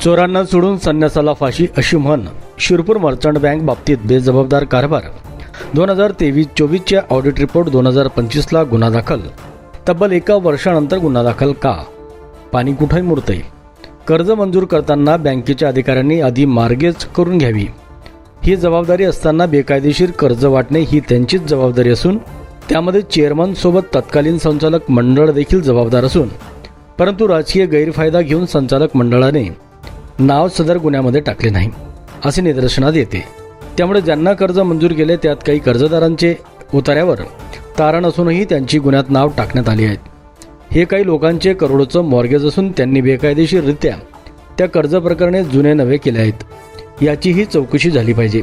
चोरांना सोडून संन्यासाला फाशी अशी म्हण शिरपूर मर्चंट बँक बाबतीत बेजबाबदार कारभार. दोन हजार तेवीस चोवीसच्या ऑडिट रिपोर्ट दोन हजार पंचवीसला गुन्हा दाखल. तब्बल एका वर्षानंतर गुन्हा दाखल का? पाणी कुठंही मुरतंय कर्ज मंजूर करताना बँकेच्या अधिकाऱ्यांनी आधी मार्गेच करून घ्यावी. ही जबाबदारी असताना बेकायदेशीर कर्ज वाटणे ही त्यांचीच जबाबदारी असून त्यामध्ये चेअरमन सोबत तत्कालीन संचालक मंडळ देखील जबाबदार असून परंतु राजकीय गैरफायदा घेऊन संचालक मंडळाने नाव सदर गुन्ह्यामध्ये टाकले नाही. असे निदर्शनात येते. त्यामुळे ज्यांना कर्ज मंजूर केले त्यात काही कर्जदारांचे उतार्यावर तारण असूनही त्यांची गुन्ह्यात नाव टाकण्यात आली आहेत. हे काही लोकांचे करोडोचं मॉर्गेज असून त्यांनी बेकायदेशीररित्या त्या कर्ज प्रकरणे जुने नवे केले आहेत. याचीही चौकशी झाली पाहिजे.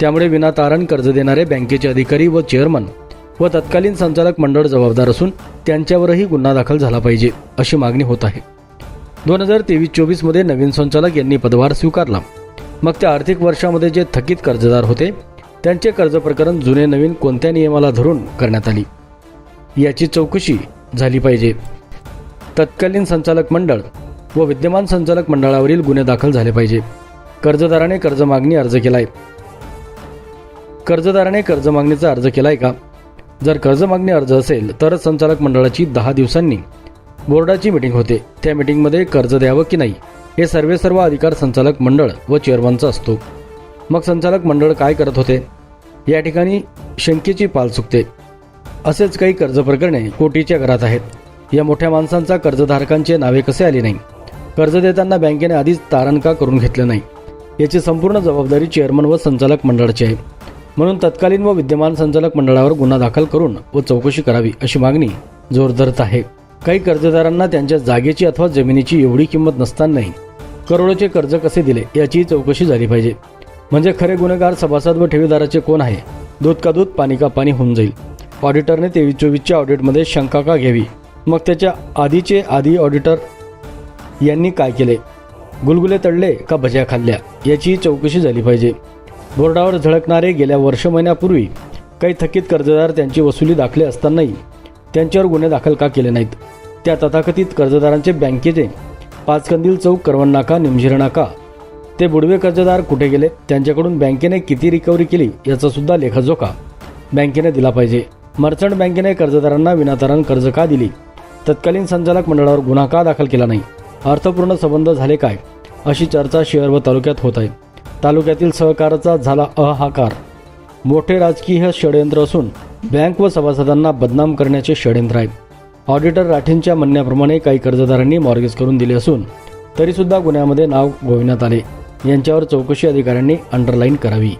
त्यामुळे विनातारण कर्ज देणारे बँकेचे अधिकारी व चेअरमन व तत्कालीन संचालक मंडळ जबाबदार असून त्यांच्यावरही गुन्हा दाखल झाला पाहिजे अशी मागणी होत आहे. दोन हजार तेवीस चोवीसमध्ये नवीन संचालक यांनी पदभार स्वीकारला. मग त्या आर्थिक वर्षामध्ये जे थकीत कर्जदार होते त्यांचे कर्ज प्रकरण जुने नवीन कोणत्या नियमाला धरून करण्यात आली? याची चौकशी झाली पाहिजे. तत्कालीन संचालक मंडळ व विद्यमान संचालक मंडळावरील गुन्हे दाखल झाले पाहिजे. कर्जदाराने कर्ज मागणी अर्ज केलाय. कर्जदाराने कर्ज मागणीचा अर्ज केलाय का? जर कर्ज मागणी अर्ज असेल तरच संचालक मंडळाची दहा दिवसांनी बोर्डाची मीटिंग होते. त्या मीटिंगमध्ये कर्ज द्यावं की नाही हे सर्वे सर्व अधिकार संचालक मंडळ व चेअरमनचा असतो. मग संचालक मंडळ काय करत होते? या ठिकाणी शंकेची पाल चुकते असेच काही कर्ज प्रकरणे कोटीच्या घरात आहेत. या मोठ्या माणसांचा कर्जधारकांचे नावे कसे आले नाही? कर्ज देताना बँकेने आधीच तारण का करून घेतलं नाही? याची संपूर्ण जबाबदारी चेअरमन व संचालक मंडळाची आहे. म्हणून तत्कालीन व विद्यमान संचालक मंडळावर गुन्हा दाखल करून व चौकशी करावी अशी मागणी जोर धरत आहे. काही कर्जदारांना त्यांच्या जागेची अथवा जमिनीची एवढी किंमत नसतानाही करोडोचे कर्ज कसे दिले याचीही चौकशी झाली पाहिजे. म्हणजे खरे गुन्हेगार सभासद व ठेवीदाराचे कोण आहे? दूध का दूध पाणी का पाणी होऊन जाईल? ऑडिटरने तेवीस चोवीसच्या ऑडिटमध्ये शंका का घ्यावी? मग त्याच्या आधीचे आधी ऑडिटर यांनी काय केले? गुलगुले तळले का भज्या खाल्ल्या? याची चौकशी झाली पाहिजे. बोर्डावर झळकणारे गेल्या वर्ष महिन्यापूर्वी काही थकीत कर्जदार त्यांची वसुली दाखले असतानाही त्यांच्यावर गुन्हे दाखल का केले नाहीत? त्या तथाकथित कर्जदारांचे बँकेचे पाचकंदील चौक करवण नाका निमझिर नाका ते बुडवे कर्जदार कुठे गेले? त्यांच्याकडून बँकेने किती रिकव्हरी केली याचा सुद्धा लेखाजोखा बँकेने दिला पाहिजे. मर्चंट बँकेने कर्जदारांना विनातारण कर्ज का दिली? तत्कालीन संचालक मंडळावर गुन्हा का दाखल केला नाही? अर्थपूर्ण संबंध झाले काय? अशी चर्चा शहर व तालुक्यात होत आहे. तालुक्यातील सहकाराचा झाला अहाकार. मोठे राजकीय षडयंत्र असून बँक व सभासदांना बदनाम करण्याचे षडयंत्र आहे ऑडिटर राठींच्या म्हणण्याप्रमाणे काही कर्जदारांनी मॉर्गेज करून दिले असून तरीसुद्धा गुन्ह्यामध्ये नाव गोविण्यात आले. यांच्यावर चौकशी अधिकाऱ्यांनी अंडरलाईन करावी.